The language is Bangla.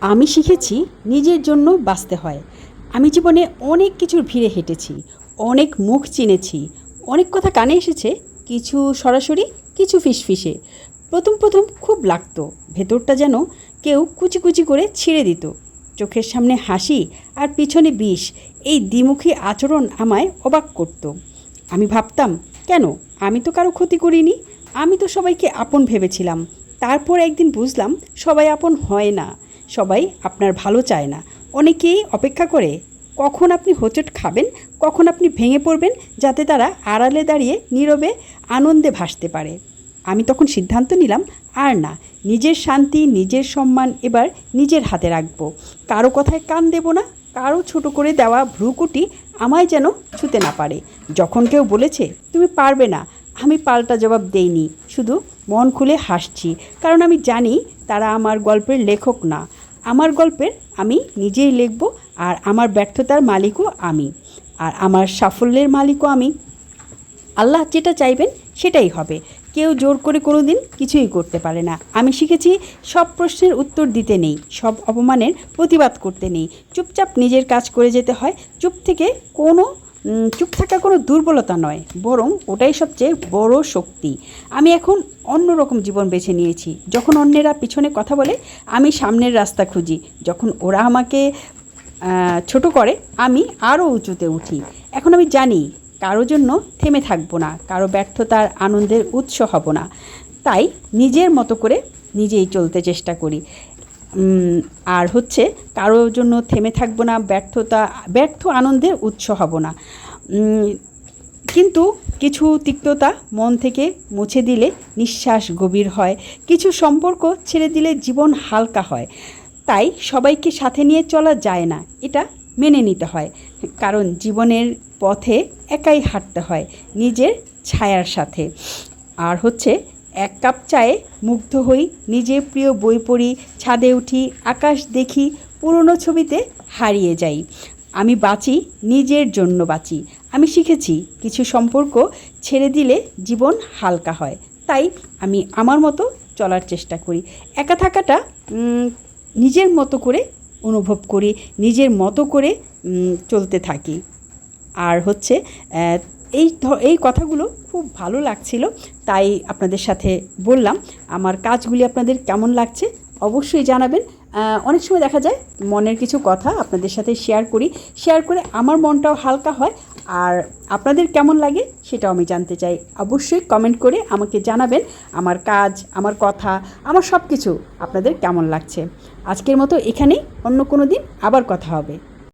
আমি শিখেছি নিজের জন্য বাঁচতে হয়। আমি জীবনে অনেক কিছুর ভিড়ে হেঁটেছি, অনেক মুখ চিনেছি, অনেক কথা কানে এসেছে, কিছু সরাসরি, কিছু ফিসফিসে। প্রথম প্রথম খুব লাগতো, ভেতরটা যেন কেউ কুচি কুচি করে ছিঁড়ে দিত। চোখের সামনে হাসি আর পিছনে বিষ, এই দ্বিমুখী আচরণ আমায় অবাক করত। আমি ভাবতাম, কেন? আমি তো কারও ক্ষতি করিনি, আমি তো সবাইকে আপন ভেবেছিলাম। তারপর একদিন বুঝলাম, সবাই আপন হয় না। সবাই আপনার ভালো চায় না। অনেকেই অপেক্ষা করে, কখন আপনি হোঁচট খাবেন? কখন আপনি ভেঙে পড়বেন? যাতে তারা আড়ালে দাঁড়িয়ে নীরবে আনন্দে ভাসতে পারে। আমি তখন সিদ্ধান্ত নিলাম, আর না, নিজের শান্তি, নিজের সম্মান এবার নিজের হাতে রাখব। কারও কথায় কান দেব না, কারও ছোট করে দেওয়া ভ্রুকুটি আমায় যেন ছুতে না পারে। যখন কেউ বলেছে, তুমি পারবে না, আমি পাল্টা জবাব দেইনি। শুধু মন খুলে হাসছি, কারণ আমি জানি তারা আমার গল্পের লেখক না। আমার গল্পের আমি নিজেই লিখব আর আমার ব্যর্থতার মালিকও আমি। আর আমার সাফল্যের মালিকও আমি। আল্লাহ যেটা চাইবেন সেটাই হবে। কেউ জোর করে কোনো দিন কিছুই করতে পারে না। আমি শিখেছি সব প্রশ্নের উত্তর দিতে নেই, সব অপমানের প্রতিবাদ করতে নেই। চুপচাপ নিজের কাজ করে যেতে হয়। চুপ থেকে কোনো চুপ থাকা কোনো দুর্বলতা নয়, বরং ওটাই সবচেয়ে বড় শক্তি। আমি এখন অন্যরকম জীবন বেছে নিয়েছি। যখন অন্যেরা পিছনে কথা বলে, আমি সামনের রাস্তা খুঁজি। যখন ওরা আমাকে ছোট করে, আমি আরও উঁচুতে উঠি। এখন আমি জানি, কারও জন্য থেমে থাকব না, কারও ব্যর্থতার আনন্দের উৎস হব না। তাই নিজের মতো করে নিজেই চলতে চেষ্টা করি। আর হচ্ছে কারোর জন্য থেমে থাকব না, ব্যর্থতা, ব্যর্থ আনন্দের উৎস হব না। কিন্তু কিছু তিক্ততা মন থেকে মুছে দিলে নিঃশ্বাস গভীর হয়, কিছু সম্পর্ক ছেড়ে দিলে জীবন হালকা হয়। তাই সবাইকে সাথে নিয়ে চলা যায় না, এটা মেনে নিতে হয়। কারণ জীবনের পথে একাই হাঁটতে হয়, নিজের ছায়ার সাথে। আর হচ্ছে এক কাপ চায়ে মুগ্ধ হই নিজের প্রিয় বই পড়ি, ছাদে উঠি, আকাশ দেখি, পুরনো ছবিতে হারিয়ে যাই। আমি বাঁচি, নিজের জন্য বাঁচি। আমি শিখেছি কিছু সম্পর্ক ছেড়ে দিলে জীবন হালকা হয়। তাই আমি আমার মতো চলার চেষ্টা করি। একা থাকাটা নিজের মতো করে অনুভব করি, নিজের মতো করে চলতে থাকি। আর হচ্ছে এই এই কথাগুলো খুব ভালো লাগছিল, তাই আপনাদের সাথে বললাম। আমার কাজগুলি আপনাদের কেমন লাগছে অবশ্যই জানাবেন। অনেক সময় দেখা যায় মনের কিছু কথা আপনাদের সাথে শেয়ার করি শেয়ার করে আমার মনটাও হালকা হয়, আর আপনাদের কেমন লাগে সেটাও আমি জানতে চাই। অবশ্যই কমেন্ট করে আমাকে জানাবেন আমার কাজ, আমার কথা, আমার সব কিছু আপনাদের কেমন লাগছে। আজকের মতো এখানেই, অন্য কোনো দিন আবার কথা হবে।